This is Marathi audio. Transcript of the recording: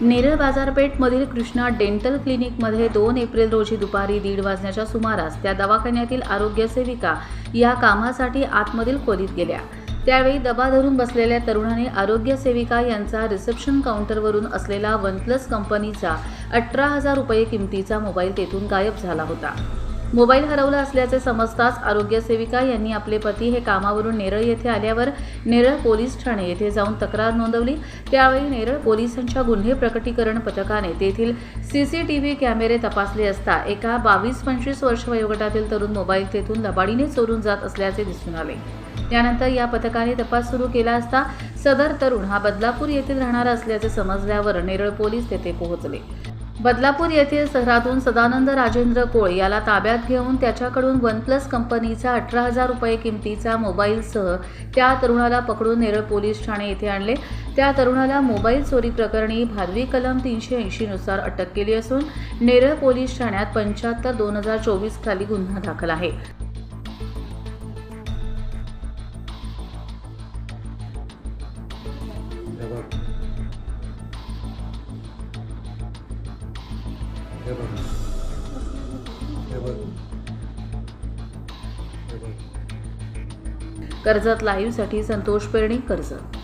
नेरळ बाजारपेठमधील कृष्णा डेंटल क्लिनिकमध्ये दोन एप्रिल रोजी दुपारी दीड वाजण्याच्या सुमारास त्या दवाखान्यातील आरोग्य सेविका या कामासाठी आतमधील खोलीत गेल्या. त्यावेळी दबा धरून बसलेल्या तरुणाने आरोग्य सेविका यांचा रिसेप्शन काउंटरवरून असलेला वन प्लस कंपनीचा अठरा हजार रुपये किमतीचा मोबाईल तेथून गायब झाला होता. मोबाईल हरवला असल्याचे समजताच आरोग्य सेविका यांनी आपले पती हे कामावरून नेरळ येथे आल्यावर नेरळ पोलीस ठाणे येथे जाऊन तक्रार नोंदवली. त्यावेळी नेरळ पोलिसांच्या गुन्हे प्रकटीकरण पथकाने तेथील सीसीटीव्ही कॅमेरे तपासले असता एका बावीस पंचवीस वर्ष वयोगटातील तरुण मोबाईल तेथून लबाडीने चोरून जात असल्याचे दिसून आले. त्यानंतर या पथकाने तपास सुरू केला असता सदर तरुण हा बदलापूर येथील राहणारा असल्याचे समजल्यावर नेरळ पोलीस तेथे पोहोचले. बदलापूर येथील शहरातून सदानंद राजेंद्र कोळ याला ताब्यात घेऊन त्याच्याकडून वन प्लस कंपनीचा अठरा हजार रुपये किमतीचा मोबाईलसह त्या तरुणाला पकडून नेरळ पोलीस ठाणे येथे आणले. त्या तरुणाला मोबाईल चोरी प्रकरणी भादवी कलम तीनशे ऐंशीनुसार अटक केली असून नेरळ पोलीस ठाण्यात पंच्याहत्तर दोन हजार चोवीस खाली गुन्हा दाखल आहे. हे बघ. हे बघ. कर्जत लाईव्हसाठी संतोष पेरणी कर्जत.